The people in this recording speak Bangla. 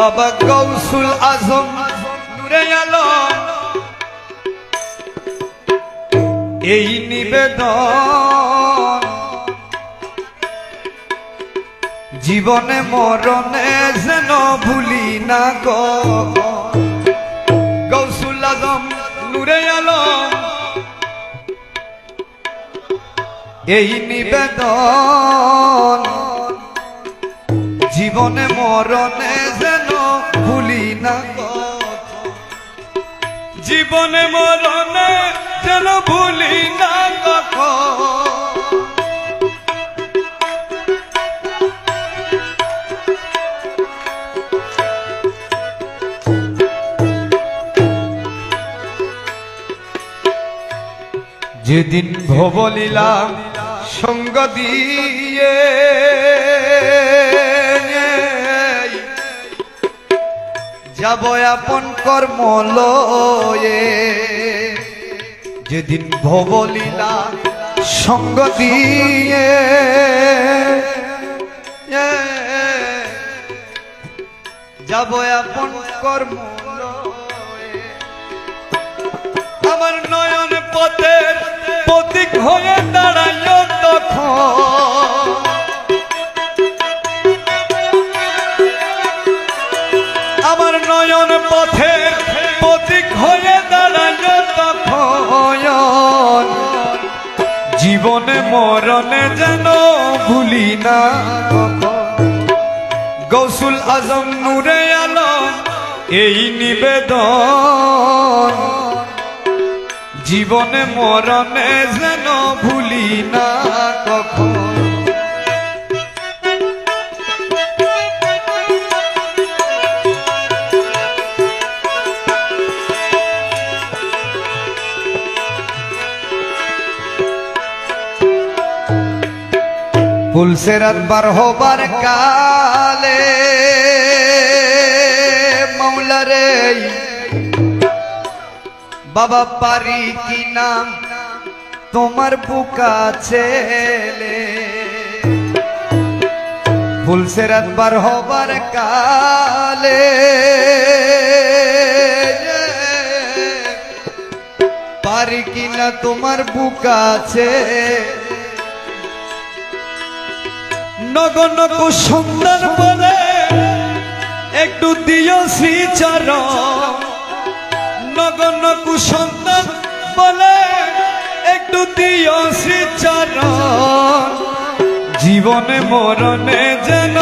বাবা গৌসুল আজম, নূরে আলম এই নিবেদন জীবনে মরণে যেন ভুলি না গৌসুল আজম, নূরে আলম এই নিবেদন জীবনে মরণে যেন ভুলি না। জীবনে মরণে যেন ভুলি না যেদিন ভবলীলা সঙ্গ দিয়ে যাব আপন কর্ম লয়ে। যেদিন ভবলীলা সঙ্গ দিয়ে যাব আপন কর্ম আমার নয়ন পথের প্রতীক হয়ে দাঁড়াইল নয়ন পথের প্রতীক হয়ে তখন জীবনে মরণে যেন ভুলি না। গৌসুল আজম নূরে আলম এই নিবেদন। জীবনে মরণে যেন ভুলি না কখন। পুলসেরাত বার হবার কালে মৌলারে বাবা পারি কি নাম তোমার বুকা ছেলে। ফুলসেরাত বার হবার কালে পারি কি না? তোমার বুকা আছে নগন সুন্দর বলে, একটু দিও শ্রীচরণ নগন সুন্দর বলে, একটু দিও শ্রীচরণ জীবনে মরণে যেন